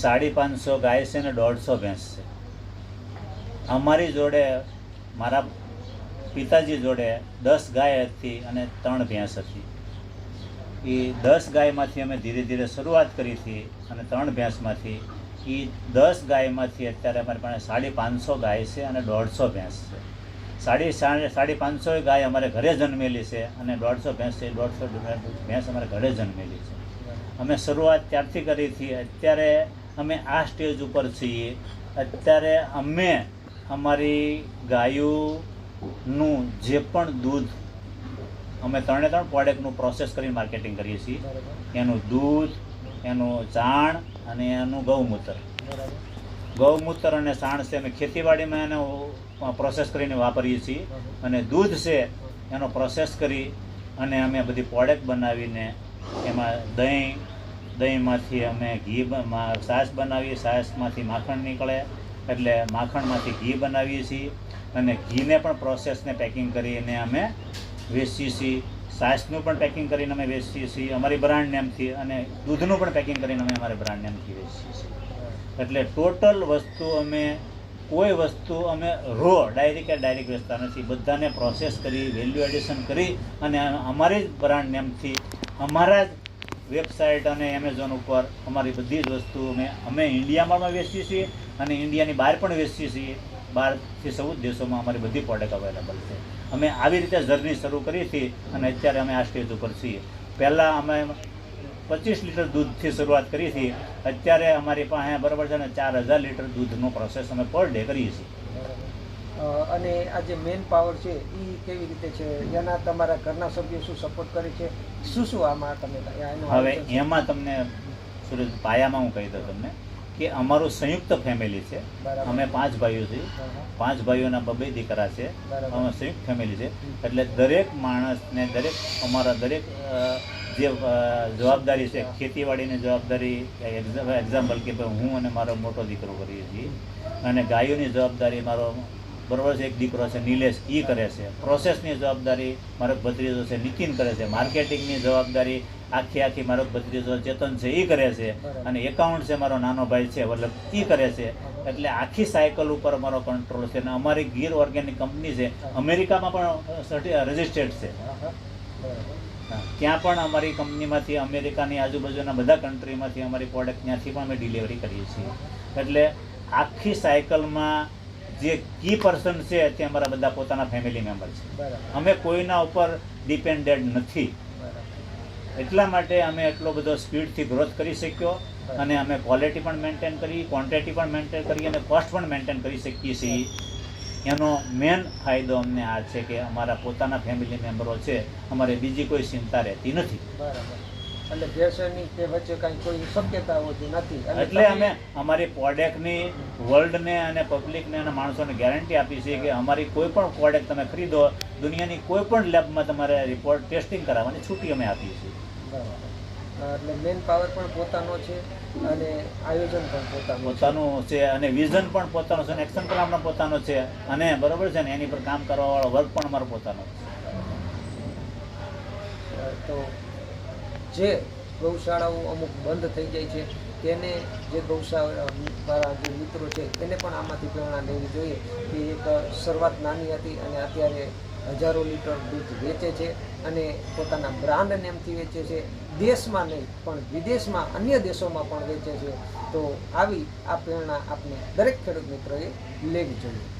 સાડી પાંચસો ગાય છે ને દોઢસો ભેંસ છે. અમારી જોડે, મારા પિતાજી જોડે દસ ગાય હતી અને ત્રણ ભેંસ હતી. એ દસ ગાયમાંથી અમે ધીરે ધીરે શરૂઆત કરી હતી અને ત્રણ ભેંસમાંથી, એ દસ ગાયમાંથી અત્યારે અમારી પાસે સાડી પાંચસો ગાય છે અને દોઢસો ભેંસ છે. સાડી સાડી પાંચસો ગાય અમારે ઘરે જન્મેલી છે અને દોઢસો ભેંસ છે દોઢસો ભેંસ અમારે ઘરે જન્મેલી છે. અમે શરૂઆત ત્યારથી કરી હતી? અત્યારે અમે આ સ્ટેજ ઉપર છીએ. અત્યારે અમે અમારી ગાયોનું જે પણ દૂધ અમે ત્રણે ત્રણ પ્રોડક્ટનું પ્રોસેસ કરીને માર્કેટિંગ કરીએ છીએ. એનું દૂધ, એનું ચાણ અને એનું ગૌમૂત્ર. ગૌમૂત્ર અને સાણ છે અમે ખેતીવાડીમાં એનો પ્રોસેસ કરીને વાપરીએ છીએ. અને દૂધ છે એનો પ્રોસેસ કરી અને અમે બધી પ્રોડક્ટ બનાવીને એમાં દહીં દહીંમાંથી અમે ઘી છાશ બનાવીએ છાશમાંથી માખણ નીકળે, એટલે માખણમાંથી ઘી બનાવીએ છીએ અને ઘીને પણ પ્રોસેસને પેકિંગ કરીને અમે વેચીએ છીએ. છાશનું પણ પેકિંગ કરીને અમે વેચીએ છીએ, અમારી બ્રાન્ડ નેમથી, અને દૂધનું પણ પેકિંગ કરીને અમે અમારી બ્રાન્ડ નેમથી વેચીએ છીએ. એટલે ટોટલ વસ્તુ અમે, કોઈ વસ્તુ અમે રો, ડાયરેક્ટ કે ડાયરેક્ટ વેચતા નથી. બધાને પ્રોસેસ કરી, વેલ્યુ એડિશન કરી અને અમારી જ બ્રાન્ડ નેમથી અમારા જ વેબસાઇટ અને એમેઝોન ઉપર અમારી બધી જ વસ્તુ અમે અમે ઇન્ડિયામાં પણ વેચીએ છીએ અને ઇન્ડિયાની બહાર પણ વેચીએ છીએ. બહારથી ચૌદ દેશોમાં અમારી બધી પ્રોડક્ટ અવેલેબલ છે. અમે આવી રીતે જર્ની શરૂ કરી હતી અને અત્યારે અમે આ સ્ટેજ ઉપર છીએ. પહેલાં અમે પચીસ લીટર દૂધથી શરૂઆત કરી હતી અત્યારે અમારી પાસે બરાબર છે ને ચાર હજાર લીટર દૂધનો પ્રોસેસ અમે પર ડે કરીએ છીએ. અને આ જે મેન પાવર છે એ કેવી રીતે છે? એના તમારા ઘરના સભ્યો શું સપોર્ટ કરે છે? શું શું આમાં તમે હવે એમાં તમને સુરેશ પાયામાં હું કહી દઉં તમને કે અમારું સંયુક્ત ફેમિલી છે. અમે પાંચ ભાઈઓ છીએ. પાંચ ભાઈઓના બબે દીકરા છે. અમે સંયુક્ત ફેમિલી છે. એટલે દરેક માણસને દરેક અમારા દરેક જે જવાબદારી છે ખેતીવાડીની જવાબદારી એક્ઝામ્પલ કે ભાઈ હું અને મારો મોટો દીકરો કરીએ છીએ. અને ગાયોની જવાબદારી મારો બરોબર છે એક દીકરો છે નિલેશ એ કરે છે. પ્રોસેસની જવાબદારી મારો ભત્રીજો છે નીતિન કરે છે. માર્કેટિંગની જવાબદારી આખી આખી મારો ભત્રીજો ચેતન છે એ કરે છે. અને એકાઉન્ટ છે મારો નાનો ભાઈ છે વલ્લભ એ કરે છે. એટલે આખી સાયકલ ઉપર અમારો કંટ્રોલ છે. અને અમારી ગીર ઓર્ગેનિક કંપની છે. અમેરિકામાં પણ રજિસ્ટર્ડ છે. ત્યાં પણ અમારી કંપનીમાંથી અમેરિકાની આજુબાજુના બધા કન્ટ્રીમાંથી અમારી પ્રોડક્ટ ત્યાંથી પણ અમે ડિલિવરી કરીએ છીએ. એટલે આખી સાયકલમાં જે કી પર્સન છે તે અમારા બધા પોતાના ફેમિલી મેમ્બર છે. અમે કોઈના ઉપર ડિપેન્ડેડ નથી. એટલા માટે અમે એટલો બધો સ્પીડથી ગ્રોથ કરી શક્યો અને અમે ક્વોલિટી પણ મેન્ટેન કરી ક્વોન્ટિટી પણ મેન્ટેન કરી અને કોસ્ટ પણ મેન્ટેન કરી શકીએ છીએ. એનો મેન ફાયદો અમને આ છે કે અમારા પોતાના ફેમિલી મેમ્બરો છે અમારે બીજી કોઈ ચિંતા રહેતી નથી. બરાબર. એટલે ભેળસેળની કે વચ્ચે કાંઈ કોઈ શક્યતા હોતી નથી. એટલે અમે અમારી પ્રોડક્ટની વર્લ્ડને અને પબ્લિકને અને માણસોને ગેરંટી આપી છે કે અમારી કોઈ પણ પ્રોડક્ટ તમે ખરીદો દુનિયાની કોઈ પણ લેબમાં તમારે રિપોર્ટ ટેસ્ટિંગ કરાવવાની છૂટી અમે આપીએ છીએ. બરાબર. એટલે મેન પાવર પણ પોતાનો છે અને આયોજન પણ પોતાનું પોતાનું છે અને વિઝન પણ પોતાનું છે અને એક્શન પ્લાન પણ પોતાનો છે. અને બરોબર છે ને એની પર કામ કરવાવાળો વર્ક પણ અમારો પોતાનો છે. તો જે ગૌશાળાઓ અમુક બંધ થઈ જાય છે, તેને જે ગૌશાળા, મારા જે મિત્રો છે, તેને પણ આમાંથી પ્રેરણા લેવી જોઈએ કે એક શરૂઆત નાની હતી અને અત્યારે હજારો લીટર દૂધ વેચે છે અને પોતાના બ્રાન્ડ નેમથી વેચે છે, દેશમાં નહીં, પણ વિદેશમાં, અન્ય દેશોમાં પણ વેચે છે. તો આવી આ પ્રેરણા આપણે દરેક ખેડૂત મિત્રોએ લેવી જોઈએ.